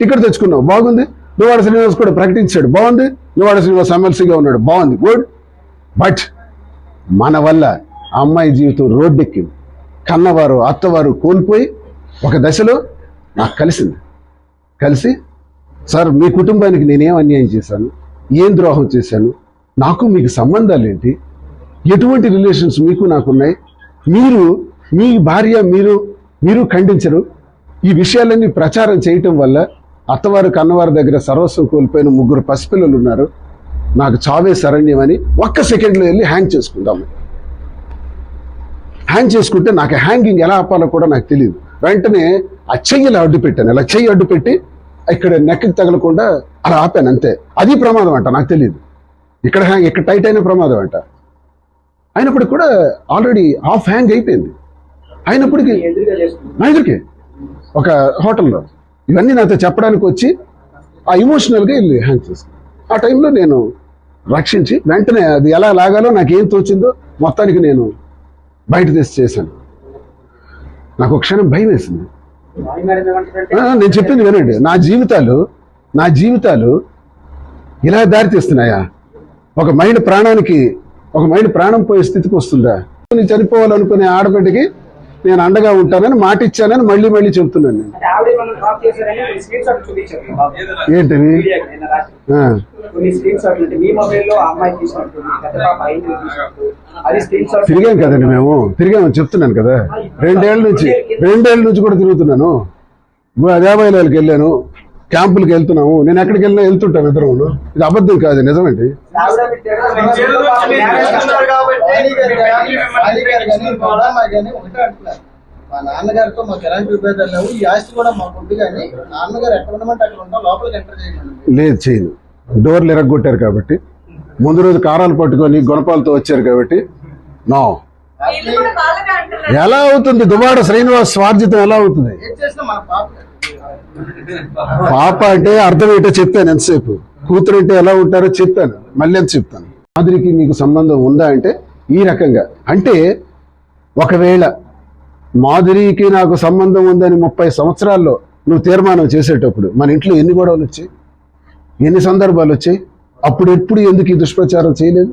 Ticket తెచ్చుకున్నావు. బాగుంది. నువ్వాడ శ్రీనివాస్ కూడా ప్రకటించాడు. బాగుంది. నువ్వాడ శ్రీనివాస్ ఎమ్మెల్సీగా ఉన్నాడు. బాగుంది. గుడ్. బట్ మన వల్ల అమ్మాయి జీవితం రోడ్డెక్కింది. కన్నవారు అత్తవారు కోల్పోయి ఒక దశలో నాకు కలిసింది. కలిసి సార్ మీ కుటుంబానికి నేనేం అన్యాయం చేశాను? ఏం ద్రోహం చేశాను? నాకు మీకు సంబంధాలు ఏంటి? ఎటువంటి రిలేషన్స్ మీకు నాకున్నాయి? మీరు మీ భార్య మీరు మీరు ఖండించరు? ఈ విషయాలన్నీ ప్రచారం చేయటం వల్ల అత్తవారు కన్నవారి దగ్గర సర్వస్వం కోల్పోయిన ముగ్గురు పసిపిల్లలు ఉన్నారు. నాకు చావే శరణ్యం అని ఒక్క సెకండ్లో వెళ్ళి హ్యాంగ్ చేసుకుందాము. హ్యాంగ్ చేసుకుంటే నాకు హ్యాంగింగ్ ఎలా ఆపాలో కూడా నాకు తెలియదు. వెంటనే ఆ చెయ్యిలా అడ్డు పెట్టాను. ఇలా చెయ్యి అడ్డు పెట్టి ఇక్కడ నెక్కి తగలకుండా అలా ఆపాను అంతే. అది ప్రమాదం అంట నాకు తెలియదు. ఇక్కడ హ్యాంగ్ ఇక్కడ టైట్ అయిన ప్రమాదం అంట. అయినప్పటికి కూడా ఆల్రెడీ హాఫ్ హ్యాంగ్ అయిపోయింది. అయినప్పటికీ ఎదురుకే? ఒక హోటల్లో ఇవన్నీ నాతో చెప్పడానికి వచ్చి ఆ ఇమోషనల్గా వెళ్ళి హ్యాంగ్ చేసుకున్నాను ఆ టైంలో నేను రక్షించి వెంటనే అది ఎలా లాగాలో నాకు ఏం తోచిందో మొత్తానికి నేను బయట తెచ్చి చేశాను. నాకు ఒక క్షణం భయం వేసింది. నేను చెప్పింది వినండి. నా జీవితాలు నా జీవితాలు ఇలా దారితీస్తున్నాయా ఒక మైండ్ ప్రాణానికి ఒక మైండ్ ప్రాణం పోయే స్థితికి వస్తుందా? చనిపోవాలనుకునే ఆడబిడ్డకి నేను అండగా ఉంటానని మాట ఇచ్చానని మళ్ళీ మళ్ళీ చెప్తున్నాను నేను. స్క్రీన్ షాట్ తిరిగాం కదండి మేము. తిరిగామని చెప్తున్నాను కదా. రెండేళ్ళ నుంచి రెండేళ్ళ నుంచి కూడా తిరుగుతున్నాను. దేవాలయాలకు వెళ్ళాను. క్యాంపులకు వెళ్తున్నాము. నేను ఎక్కడికి వెళ్ళినా వెళ్తుంటాను ఇద్దరు ఇది అబద్ధం కాదు నిజమండి. మా నాన్నగారితో మాకు ఎలాంటి విభేదాలు లేవు ఈ ఆస్తి కూడా మాకు ఉంది కానీ నాన్నగారు ఎక్కడ ఉండమంటే అక్కడ ఉంటాం లోపలికి ఎంటర్ చేయమని లేదు చేయను. డోర్లు ఎరగొట్టారు కాబట్టి. ముందు రోజు కారాలు పట్టుకొని గుణపాలతో వచ్చారు కాబట్టి నో. ఎలా అవుతుంది? దుబాడ శ్రీనివాస్ స్వార్జితం ఎలా అవుతుంది? పాప అంటే అర్థం ఏంటో చెప్పాను ఎంతసేపు? కూతురు అంటే ఎలా ఉంటారో చెప్పాను. మళ్ళీ ఎంత చెప్తాను మాదిరికి మీకు సంబంధం ఉందా అంటే ఈ రకంగా. అంటే ఒకవేళ మాధురికి నాకు సంబంధం ఉందని ముప్పై సంవత్సరాల్లో నువ్వు తీర్మానం చేసేటప్పుడు మన ఇంట్లో ఎన్ని గొడవలు వచ్చాయి? ఎన్ని సందర్భాలు వచ్చాయి? అప్పుడు ఎప్పుడు ఎందుకు ఈ దుష్ప్రచారం చేయలేదు?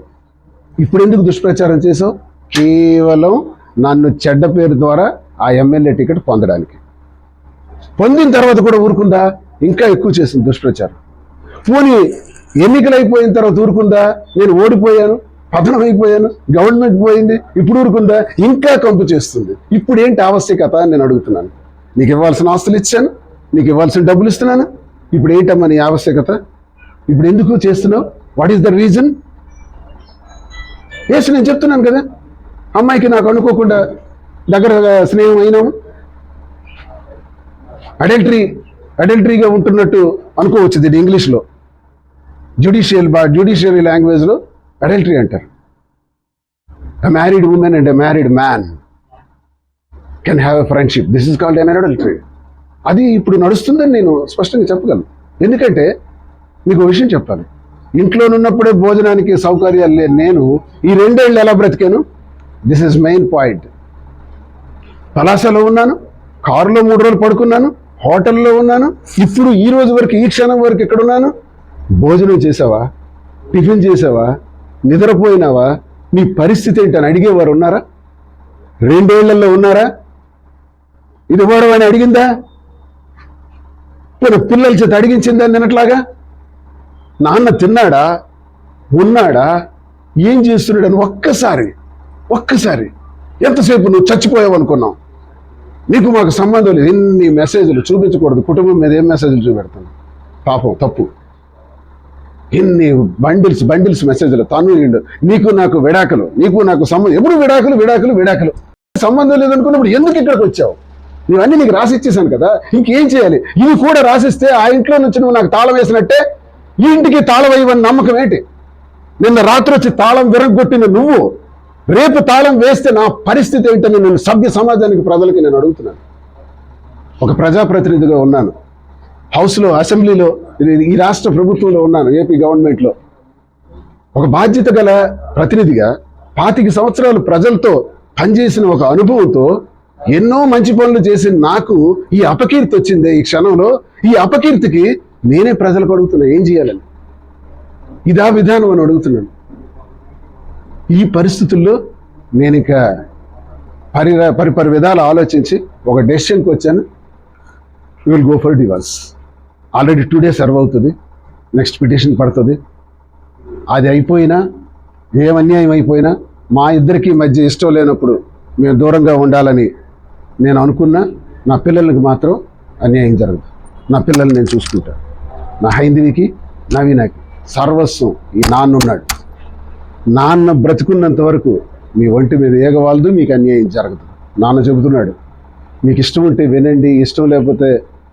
ఇప్పుడు ఎందుకు దుష్ప్రచారం చేసావు కేవలం నన్ను చెడ్డ పేరు ద్వారా ఆ ఎమ్మెల్యే టికెట్ పొందడానికి. పొందిన తర్వాత కూడా ఊరుకుందా? ఇంకా ఎక్కువ చేసింది దుష్ప్రచారం. పోనీ ఎన్నికలు అయిపోయిన తర్వాత ఊరుకుందా? నేను ఓడిపోయాను పతనం అయిపోయాను గవర్నమెంట్ పోయింది ఇప్పుడు ఊరుకుందా? ఇంకా కంపు చేస్తుంది. ఇప్పుడు ఏంటి ఆవశ్యకత అని నేను అడుగుతున్నాను. నీకు ఇవ్వాల్సిన ఆస్తులు ఇచ్చాను నీకు ఇవ్వాల్సిన డబ్బులు ఇస్తున్నాను. ఇప్పుడు ఏంటమ్మా నీ ఆవశ్యకత? ఇప్పుడు ఎందుకు చేస్తున్నావు? What is the reason yes నేను చెప్తున్నాను కదా. అమ్మాయికి నాకు అనుకోకుండా దగ్గర స్నేహం అయినాము. అడల్టరీ అడల్టరీగా ఉంటున్నట్టు అనుకోవచ్చు దీన్ని ఇంగ్లీష్లో. జ్యుడిషియల్ బా జ్యుడిషియరీ లాంగ్వేజ్లో అడల్టరీ అంటారు. A married woman and a married man can have a friendship this is called an adultery అది ఇప్పుడు నడుస్తుందని నేను స్పష్టంగా చెప్పగలను. ఎందుకంటే మీకు విషయం చెప్పాలి. ఇంట్లో ఉన్నప్పుడే భోజనానికి సౌకర్యాలు లేని నేను ఈ రెండేళ్ళు ఎలా బ్రతికాను? దిస్ ఇస్ మెయిన్ పాయింట్ పలాసలో ఉన్నాను కారులో మూడు రోజులు పడుకున్నాను హోటల్లో ఉన్నాను. ఇప్పుడు ఈ రోజు వరకు ఈ క్షణం వరకు ఎక్కడున్నాను? భోజనం చేసావా టిఫిన్ చేసావా నిద్రపోయినావా? నీ పరిస్థితి ఏంటని అడిగేవారు ఉన్నారా? రెండేళ్ళలో ఉన్నారా? ఇది ఇవ్వడం అని అడిగిందా? పోనీ పిల్లల చేత అడిగించిందా నిన్నట్లాగా? నాన్న తిన్నాడా? ఉన్నాడా? ఏం చేస్తున్నాడని ఒక్కసారి ఒక్కసారి ఎంతసేపు నువ్వు చచ్చిపోయావు అనుకున్నావు నీకు మాకు సంబంధం లేదు. ఎన్ని మెసేజ్లు చూపించకూడదు. కుటుంబం మీద ఏం మెసేజ్లు చూపెడతాను? పాపం తప్పు. ఎన్ని బండిల్స్ బండిల్స్ మెసేజ్లు తను నిండు. నీకు నాకు విడాకులు. నీకు నాకు సంబంధం ఎప్పుడు విడాకులు విడాకులు విడాకులు. సంబంధం లేదనుకున్నప్పుడు ఎందుకు ఇక్కడికి వచ్చావు? నువ్వన్నీ నీకు రాసి ఇచ్చేసాను కదా. ఇంకేం చేయాలి? ఇవి కూడా రాసిస్తే ఆ ఇంట్లో నుంచి నువ్వు నాకు తాళం వేసినట్టే? ఈ ఇంటికి తాళం అయ్యవని నమ్మకం ఏంటి? నిన్న రాత్రి వచ్చి తాళం విరగొట్టిన నువ్వు రేపు తాళం వేస్తే నా పరిస్థితి ఏంటని నేను సభ్య సమాజానికి ప్రజలకి నేను అడుగుతున్నాను. ఒక ప్రజాప్రతినిధిగా ఉన్నాను. హౌస్లో అసెంబ్లీలో ఈ రాష్ట్ర ప్రభుత్వంలో ఉన్నాను ఏపీ గవర్నమెంట్లో. ఒక బాధ్యత గల ప్రతినిధిగా పాతిక సంవత్సరాలు ప్రజలతో పనిచేసిన ఒక అనుభవంతో ఎన్నో మంచి పనులు చేసిన నాకు ఈ అపకీర్తి వచ్చింది ఈ క్షణంలో. ఈ అపకీర్తికి నేనే ప్రజలకు అడుగుతున్నా ఏం చేయాలని? ఇదా విధానం అని అడుగుతున్నాను. ఈ పరిస్థితుల్లో నేను ఇక పరి పరిపరి విధాలు ఆలోచించి ఒక డెసిషన్కి వచ్చాను. Will go for divorce already two days serve అవుతుంది. నెక్స్ట్ పిటిషన్ పడుతుంది. అది అయిపోయినా ఏం అన్యాయం అయిపోయినా మా ఇద్దరికి మధ్య ఇష్టం లేనప్పుడు మేము దూరంగా ఉండాలని నేను అనుకున్నా నా పిల్లలకి మాత్రం అన్యాయం జరగదు. నా పిల్లల్ని నేను చూసుకుంటాను నా హైందవికి నవీనకి సర్వస్వం ఈ నాన్నున్నాడు. నాన్న బ్రతుకున్నంత వరకు మీ ఒంటి మీద ఏగవాలదు మీకు అన్యాయం జరగదు. నాన్న చెబుతున్నాడు మీకు ఇష్టం ఉంటే వినండి ఇష్టం లేకపోతే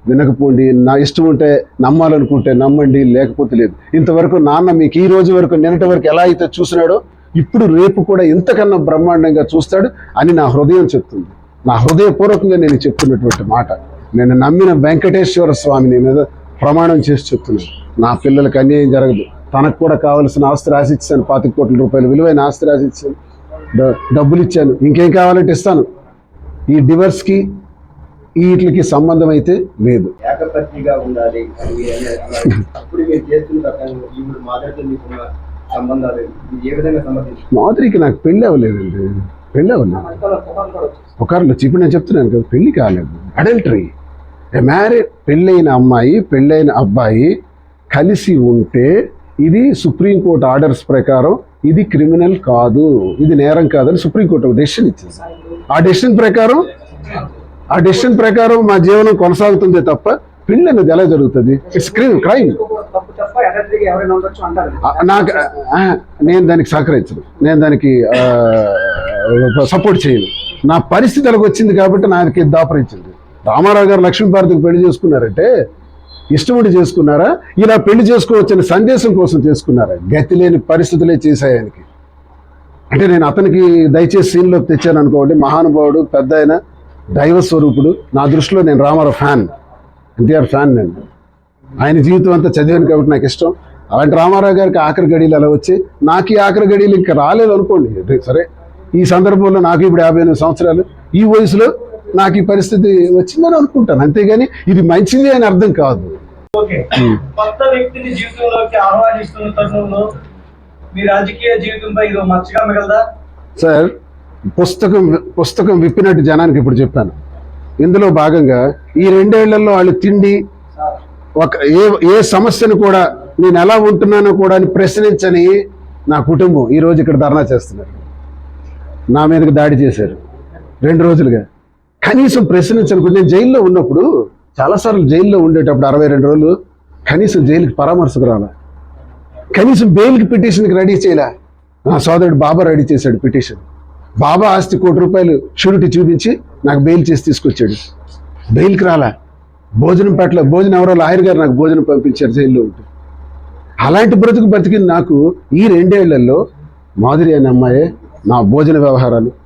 వినకపోండి. నా ఇష్టం ఉంటే నమ్మాలనుకుంటే నమ్మండి లేకపోతే లేదు. ఇంతవరకు నాన్న మీకు ఈ రోజు వరకు నిన్నటి వరకు ఎలా అయితే చూసినాడో ఇప్పుడు రేపు కూడా ఇంతకన్నా బ్రహ్మాండంగా చూస్తాడు అని నా హృదయం చెప్తుంది. నా హృదయపూర్వకంగా నేను చెప్తున్నటువంటి మాట నేను నమ్మిన వెంకటేశ్వర స్వామిని మీద ప్రమాణం చేసి చెప్తున్నాను. నా పిల్లలకి అన్యాయం జరగదు. తనకు కూడా కావలసిన ఆస్తి రాసి ఇచ్చాను. పాతిక కోట్ల రూపాయలు విలువైన ఆస్తి రాసి ఇచ్చాను. డబ్బులు ఇచ్చాను. ఇంకేం కావాలంటే ఇస్తాను. ఈ డివర్స్కి వీటికి సంబంధం అయితే లేదు మాధురికి నాకు పెళ్ళి అవ్వలేదండి. పెళ్ళి అవ్వలేదు ఒకరిలో ఇప్పుడు నేను చెప్తున్నాను కదా పెళ్ళి కాలేదు. అడల్టరీ మ్యారేజ్ పెళ్ళైన అమ్మాయి పెళ్ళైన అబ్బాయి కలిసి ఉంటే ఇది సుప్రీంకోర్టు ఆర్డర్స్ ప్రకారం ఇది క్రిమినల్ కాదు. ఇది నేరం కాదని సుప్రీంకోర్టు ఒక డెసిషన్ ఇచ్చింది. ఆ డెసిషన్ ప్రకారం ఆ డెసిషన్ ప్రకారం మా జీవనం కొనసాగుతుంది తప్ప పెళ్ళి అనేది ఎలా జరుగుతుంది? ఇట్స్ క్రైమ్ క్రైమ్ నాకు నేను దానికి సహకరించను. నేను దానికి సపోర్ట్ చేయను. నా పరిస్థితి అలాగ వచ్చింది కాబట్టి నాకు దాపరించింది. రామారావు గారు లక్ష్మీభారతికి పెళ్ళి చేసుకున్నారంటే ఇష్టముడి చేసుకున్నారా? ఇలా పెళ్ళి చేసుకోవచ్చని సందేశం కోసం చేసుకున్నారా? గతి లేని పరిస్థితులే చేశాయి ఆయనకి. అంటే నేను అతనికి దయచేసి సీన్లోకి తెచ్చాను అనుకోండి మహానుభావుడు పెద్ద ఆయన దైవ స్వరూపుడు. నా దృష్టిలో నేను రామారావు ఫ్యాన్. ఎన్టీఆర్ ఫ్యాన్ నేను. ఆయన జీవితం అంతా చదివాను కాబట్టి నాకు ఇష్టం. అలాంటి రామారావు గారికి ఆఖరి గడియలు అలా వచ్చి నాకు ఈ ఆఖరి గడియలు ఇంకా రాలేదు అనుకోండి. సరే ఈ సందర్భంలో నాకు ఇప్పుడు యాభై ఎనిమిది సంవత్సరాలు. ఈ వయసులో నాకు ఈ పరిస్థితి వచ్చిందని అనుకుంటాను. అంతేగాని ఇది మంచిది అని అర్థం కాదు. కొత్త వ్యక్తిని జీవితంలోకి ఆహ్వానిస్తున్న తరుణంలో మీ రాజకీయ జీవితంపై ఇది మచ్చగా మిగలదా? సార్ పుస్తకం పుస్తకం విప్పినట్టు జనానికి ఇప్పుడు చెప్పాను. ఇందులో భాగంగా ఈ రెండేళ్ళలో వాళ్ళు తిండి ఒక ఏ ఏ సమస్యను కూడా నేను ఎలా ఉంటున్నానో కూడా అని ప్రశ్నించని నా కుటుంబం ఈ రోజు ఇక్కడ ధర్నా చేస్తున్నారు. నా మీదకి దాడి చేశారు. రెండు రోజులుగా. కనీసం ప్రశ్నించనుకుంటే నేను జైల్లో ఉన్నప్పుడు చాలాసార్లు జైల్లో ఉండేటప్పుడు అరవై రెండు రోజులు కనీసం జైలుకి పరామర్శకు రాలా. కనీసం బెయిల్కి పిటిషన్కి రెడీ చేయలే. నా సోదరుడు బాబా రెడీ చేశాడు పిటిషన్. బాబా ఆస్తి కోటి రూపాయలు షూరిటీ చూపించి నాకు బెయిల్ చేసి తీసుకొచ్చాడు. బెయిల్కి రాలా. భోజనం పట్ల భోజనం ఎవరో లాయర్ గారు నాకు భోజనం పంపించారు జైల్లో ఉంటే. అలాంటి బ్రతుకు బ్రతికింది నాకు ఈ రెండేళ్ళలో మాధురి అనే అమ్మాయే నా భోజన వ్యవహారాలు.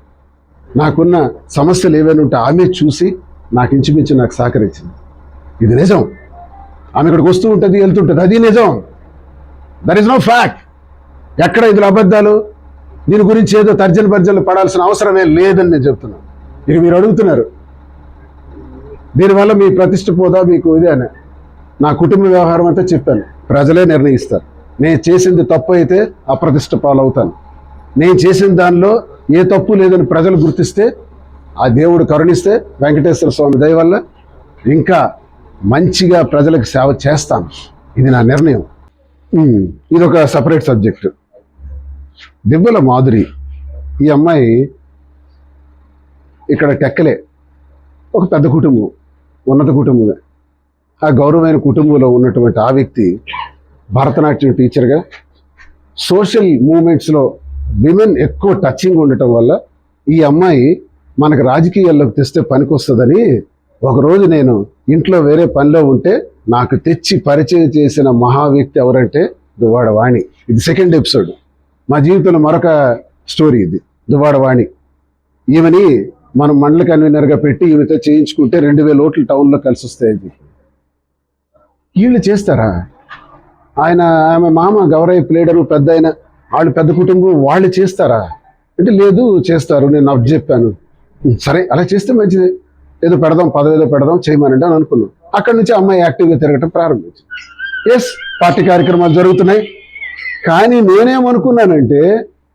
నాకున్న సమస్యలు ఏవైనా ఉంటే ఆమె చూసి నాకు ఇంచుమించి నాకు సహకరించింది. ఇది నిజం. ఆమె ఇక్కడికి వస్తూ ఉంటుంది వెళ్తుంటుంది అది నిజం. దర్ ఇస్ నో ఫ్యాక్ట్ ఎక్కడ ఇందులో అబద్ధాలు? దీని గురించి ఏదో తర్జన భర్జనలు పడాల్సిన అవసరమే లేదని నేను చెప్తున్నాను. ఇక మీరు అడుగుతున్నారు. దీనివల్ల మీ ప్రతిష్ట పోదా మీకు ఇది అని. నా కుటుంబ వ్యవహారం అంతా చెప్పాను. ప్రజలే నిర్ణయిస్తారు. నేను చేసింది తప్పు అయితే అప్రతిష్ట పాలవుతాను. నేను చేసిన దానిలో ఏ తప్పు లేదని ప్రజలు గుర్తిస్తే ఆ దేవుడు కరుణిస్తే వెంకటేశ్వర స్వామి దయ వల్ల ఇంకా మంచిగా ప్రజలకు సేవ చేస్తాను. ఇది నా నిర్ణయం. ఇది ఒక సపరేట్ సబ్జెక్టు దివ్వల మాధురి ఈ అమ్మాయి ఇక్కడ టెక్కలే. ఒక పెద్ద కుటుంబం ఉన్నత కుటుంబమే. ఆ గౌరవమైన కుటుంబంలో ఉన్నటువంటి ఆ వ్యక్తి భరతనాట్యం టీచర్గా సోషల్ మూమెంట్స్లో విమెన్ ఎక్కువ టచింగ్ ఉండటం వల్ల ఈ అమ్మాయి మనకు రాజకీయాల్లోకి తెస్తే పనికొస్తుందని ఒకరోజు నేను ఇంట్లో వేరే పనిలో ఉంటే నాకు తెచ్చి పరిచయం చేసిన మహా వ్యక్తి ఎవరంటే దువాడ వాణి ఇది సెకండ్ ఎపిసోడ్. మా జీవితంలో మరొక స్టోరీ ఇది. దువాడ వాణి ఈమెని మనం మండల కన్వీనర్గా పెట్టి ఈమెతో చేయించుకుంటే రెండు వేల ఓట్లు టౌన్లో కలిసి వస్తాయి వీళ్ళు చేస్తారా? ఆయన ఆమె మామ గౌరయ్య ప్లేడరు పెద్ద ఆయన వాళ్ళు పెద్ద కుటుంబం వాళ్ళు చేస్తారా? అంటే లేదు చేస్తారు నేను అప్ చెప్పాను. సరే అలా చేస్తే మంచిది. ఏదో పెడదాం పదవేదో పెడదాం చేయమనండి అని అనుకున్నాం. అక్కడి నుంచి అమ్మాయి యాక్టివ్గా తిరగటం ప్రారంభించింది. ఎస్ పార్టీ కార్యక్రమాలు జరుగుతున్నాయి. కానీ నేనేమనుకున్నానంటే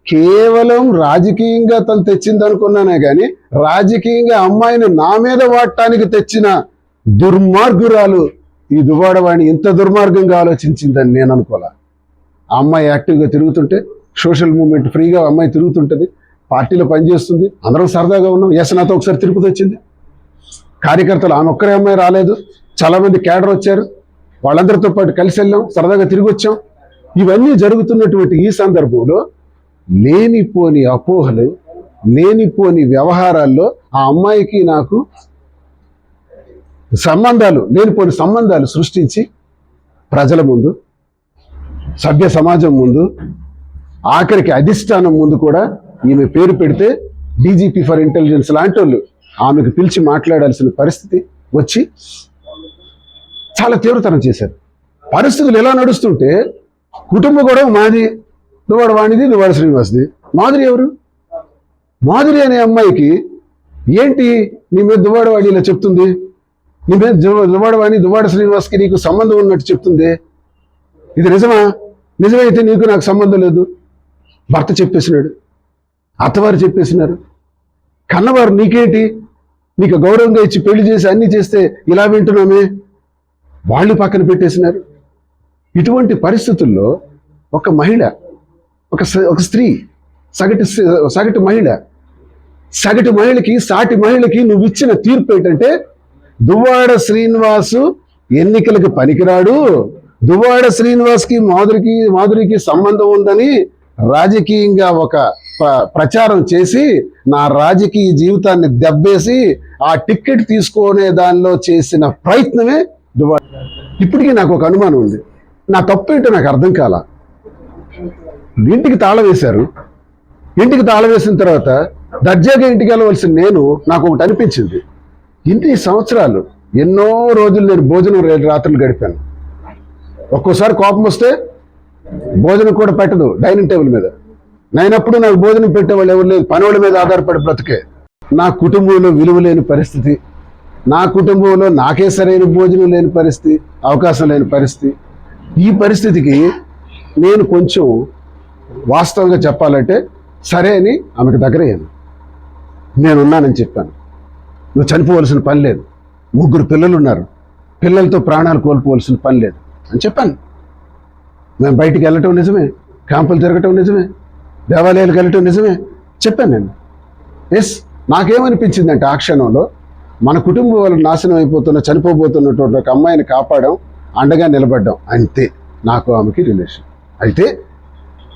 కేవలం రాజకీయంగా తను తెచ్చింది అనుకున్నానే కానీ రాజకీయంగా అమ్మాయిని నా మీద వాడటానికి తెచ్చిన దుర్మార్గురాలు ఈ దువాడవాణి ఇంత దుర్మార్గంగా ఆలోచించిందని నేను అనుకోలే. ఆ అమ్మాయి యాక్టివ్గా తిరుగుతుంటే సోషల్ మూమెంట్ ఫ్రీగా అమ్మాయి తిరుగుతుంటుంది పార్టీలో పనిచేస్తుంది అందరం సరదాగా ఉన్నాం. ఎస్ నాతో ఒకసారి తిరుపతి వచ్చింది. కార్యకర్తలు ఆమె ఒక్కరే అమ్మాయి రాలేదు. చాలా మంది క్యాడర్ వచ్చారు. వాళ్ళందరితో పాటు కలిసి వెళ్ళాం సరదాగా తిరిగి వచ్చాం. ఇవన్నీ జరుగుతున్నటువంటి ఈ సందర్భంలో లేనిపోని అపోహలు లేనిపోని వ్యవహారాల్లో ఆ అమ్మాయికి నాకు సంబంధాలు లేనిపోని సంబంధాలు సృష్టించి ప్రజల ముందు సభ్య సమాజం ముందు ఆఖరికి అధిష్టానం ముందు కూడా ఈమె పేరు పెడితే డీజీపీ ఫర్ ఇంటెలిజెన్స్ లాంటి వాళ్ళు ఆమెకు పిలిచి మాట్లాడాల్సిన పరిస్థితి వచ్చి చాలా తీవ్రతరం చేశారు. పరిస్థితులు ఎలా నడుస్తుంటే కుటుంబ గొడవ మాది నువ్వాడు వాణిది నువ్వాడు శ్రీనివాస్ది. మాధురి ఎవరు? మాధురి అనే అమ్మాయికి ఏంటి నీ మీద దువాడ ఇలా చెప్తుంది? నీ మీద దువ- దువాడ శ్రీనివాస్కి నీకు సంబంధం ఉన్నట్టు చెప్తుంది? ఇది నిజమా? నిజమైతే నీకు నాకు సంబంధం లేదు. భర్త చెప్పేసినాడు. అత్తవారు చెప్పేసినారు. కన్నవారు నీకేంటి? నీకు గౌరవంగా ఇచ్చి పెళ్ళి చేసి అన్ని చేస్తే ఇలా వింటున్నామే? వాళ్ళు పక్కన పెట్టేసినారు. ఇటువంటి పరిస్థితుల్లో ఒక మహిళ ఒక ఒక స్త్రీ సగటు సగటు మహిళ సగటు మహిళకి సాటి మహిళకి నువ్వు ఇచ్చిన తీర్పు ఏంటంటే దువ్వాడ శ్రీనివాసు ఎన్నికలకు పనికిరాడు. దువ్వాడ శ్రీనివాస్కి మాధురికి మాధురికి సంబంధం ఉందని రాజకీయంగా ఒక ప్రచారం చేసి నా రాజకీయ జీవితాన్ని దెబ్బేసి ఆ టిక్కెట్ తీసుకునే దానిలో చేసిన ప్రయత్నమే దువ్వాడ. ఇప్పటికీ నాకు ఒక అనుమానం ఉంది. నా తప్పు ఏంటో నాకు అర్థం కాల. ఇంటికి తాళం వేశారు. ఇంటికి తాళం వేసిన తర్వాత దర్జాగా ఇంటికి వెళ్ళవలసిన నేను నాకు ఒకటి అనిపించింది. ఇన్ని సంవత్సరాలు ఎన్నో రోజులు నేను భోజనం రాత్రులు గడిపాను. ఒక్కోసారి కోపం వస్తే భోజనం కూడా పెట్టదు డైనింగ్ టేబుల్ మీద. నేనప్పుడు నాకు భోజనం పెట్టేవాళ్ళు ఎవరు లేదు పనివాళ్ళ మీద ఆధారపడి బ్రతికే. నా కుటుంబంలో విలువ లేని పరిస్థితి. నా కుటుంబంలో నాకే సరైన భోజనం లేని పరిస్థితి అవకాశం లేని పరిస్థితి. ఈ పరిస్థితికి నేను కొంచెం వాస్తవంగా చెప్పాలంటే సరే అని ఆమెకు దగ్గరయ్యాను. నేనున్నానని చెప్పాను. నువ్వు చనిపోవలసిన పని లేదు. ముగ్గురు పిల్లలు ఉన్నారు. పిల్లలతో ప్రాణాలు కోల్పోవలసిన పని లేదు. అని చెప్పాను. మేము బయటికి వెళ్ళటం నిజమే క్యాంపులు తిరగటం నిజమే దేవాలయాలకు వెళ్ళటం నిజమే చెప్పాను నేను. ఎస్ నాకేమనిపించిందంటే ఆ క్షణంలో మన కుటుంబం వాళ్ళు నాశనం అయిపోతున్న చనిపోబోతున్నటువంటి ఒక అమ్మాయిని కాపాడడం అండగా నిలబడ్డం అంతే నాకు ఆమెకి రిలేషన్ అయితే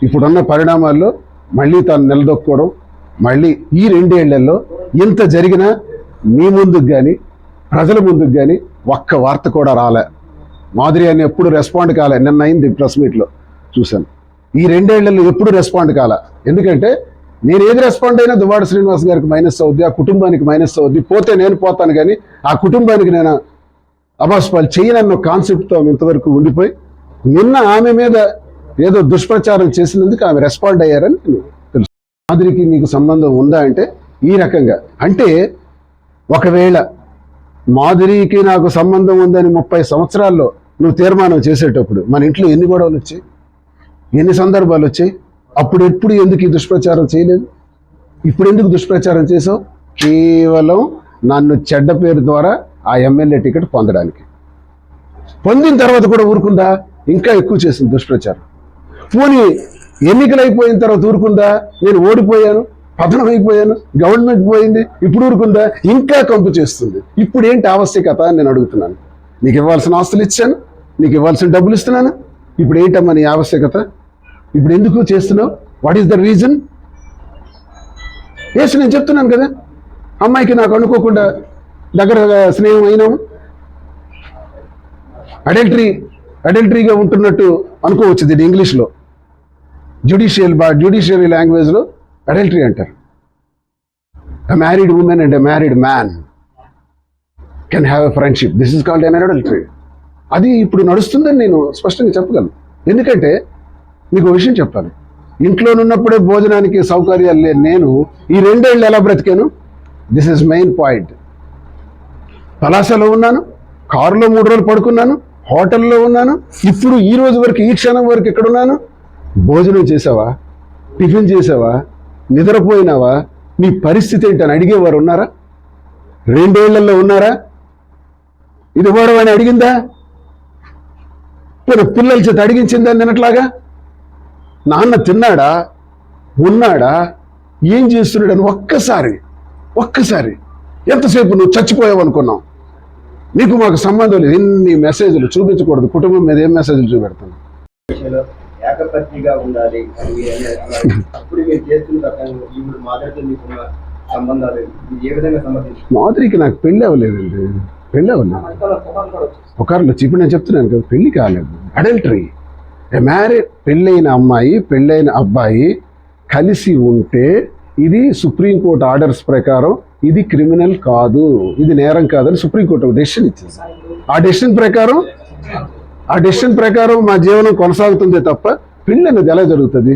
ఇప్పుడున్న పరిణామాల్లో మళ్ళీ తాను నిలదొక్కుకోవడం మళ్ళీ ఈ రెండేళ్ళలో ఇంత జరిగినా మీ ముందుకు కానీ ప్రజల ముందుకు కానీ ఒక్క వార్త కూడా రాలే. మాధురి అని ఎప్పుడు రెస్పాండ్ కాలే. నిన్న అయింది ప్రెస్ మీట్లో చూశాను. ఈ రెండేళ్ళలో ఎప్పుడు రెస్పాండ్ కాల. ఎందుకంటే నేను ఏది రెస్పాండ్ అయినా దువ్వాడ శ్రీనివాస్ గారికి మైనస్ అవుద్ది ఆ కుటుంబానికి మైనస్ అవుద్ది. పోతే నేను పోతాను కానీ ఆ కుటుంబానికి నేను అబాస్పాలు చేయనన్న కాన్సెప్ట్తో ఆమె ఇంతవరకు ఉండిపోయి నిన్న ఆమె మీద ఏదో దుష్ప్రచారం చేసినందుకు ఆమె రెస్పాండ్ అయ్యారని నేను తెలుసు. మాదిరికి మీకు సంబంధం ఉందా అంటే ఈ రకంగా. అంటే ఒకవేళ మాధురికి నాకు సంబంధం ఉందని ముప్పై సంవత్సరాల్లో నువ్వు తీర్మానం చేసేటప్పుడు మన ఇంట్లో ఎన్ని గొడవలు వచ్చాయి? ఎన్ని సందర్భాలు వచ్చాయి? అప్పుడు ఎప్పుడు ఎందుకు ఈ దుష్ప్రచారం చేయలేదు? ఇప్పుడు ఎందుకు దుష్ప్రచారం చేసావు కేవలం నన్ను చెడ్డ పేరు ద్వారా ఆ ఎమ్మెల్యే టికెట్ పొందడానికి. పొందిన తర్వాత కూడా ఊరుకుందా? ఇంకా ఎక్కువ చేసింది దుష్ప్రచారం. పోనీ ఎన్నికలు అయిపోయిన తర్వాత ఊరుకుందా? నేను ఓడిపోయాను పతనం అయిపోయాను గవర్నమెంట్ పోయింది ఇప్పుడు ఊరుకుందా? ఇంకా కంపు చేస్తుంది. ఇప్పుడు ఏంటి ఆవశ్యకత అని నేను అడుగుతున్నాను. నీకు ఇవ్వాల్సిన ఆస్తులు ఇచ్చాను నీకు ఇవ్వాల్సిన డబ్బులు ఇస్తున్నాను. ఇప్పుడు ఏంటమ్మా నీ ఆవశ్యకత? ఇప్పుడు ఎందుకు చేస్తున్నావు? వాట్ ఈస్ ద రీజన్ వేసి నేను చెప్తున్నాను కదా. అమ్మాయికి నాకు అనుకోకుండా దగ్గర స్నేహం అయినాము అడల్టరీ అడల్టరీగా ఉంటున్నట్టు అనుకోవచ్చు దీన్ని ఇంగ్లీష్లో జ్యుడిషియల్ బా జ్యుడిషియరీ లాంగ్వేజ్లో అడల్టరీ అంటారు. Married woman and married man can have a friendship this is called an adultery అది ఇప్పుడు నడుస్తుందని నేను స్పష్టంగా చెప్పగలను. ఎందుకంటే మీకు విషయం చెప్పాలి. ఇంట్లో ఉన్నప్పుడే భోజనానికి సౌకర్యాలు లేని నేను ఈ రెండేళ్ళు ఎలా బ్రతికాను? దిస్ ఇస్ మెయిన్ పాయింట్ పలాసలో ఉన్నాను కారులో మూడు రోజులు పడుకున్నాను హోటల్లో ఉన్నాను ఇప్పుడు ఈ రోజు వరకు ఈ క్షణం వరకు ఎక్కడ ఉన్నాను. భోజనం చేసావా? టిఫిన్ చేసావా? నిద్రపోయినావా? నీ పరిస్థితి ఏంటని అడిగేవారు ఉన్నారా? రెండేళ్ళలో ఉన్నారా? ఇది ఇవ్వడం అని అడిగిందా? మరి పిల్లల చేత అడిగించిందా నిన్నట్లాగా? నాన్న తిన్నాడా? ఉన్నాడా? ఏం చేస్తున్నాడని ఒక్కసారి ఒక్కసారి ఎంతసేపు నువ్వు చచ్చిపోయావు అనుకున్నావు? నీకు మాకు సంబంధం లేదు. ఎన్ని మెసేజ్లు చూపించకూడదు. కుటుంబం మీద ఏం మెసేజ్లు చూపెడతాను మాధురికి నాకు పెళ్ళి అవ్వలేదండి. పెళ్ళి అవ్వలేదు ఒకరిలో ఇప్పుడు నేను చెప్తున్నాను కదా పెళ్ళి కాలేదు. అడల్టరీ మ్యారేజ్ పెళ్ళైన అమ్మాయి పెళ్ళైన అబ్బాయి కలిసి ఉంటే ఇది సుప్రీంకోర్టు ఆర్డర్స్ ప్రకారం ఇది క్రిమినల్ కాదు. ఇది నేరం కాదని సుప్రీంకోర్టు ఒక డెసిషన్ ఇచ్చింది. ఆ డెసిషన్ ప్రకారం? ఆ డెసిషన్ ప్రకారం మా జీవనం కొనసాగుతుందే తప్ప పెళ్ళి అనేది ఎలా జరుగుతుంది?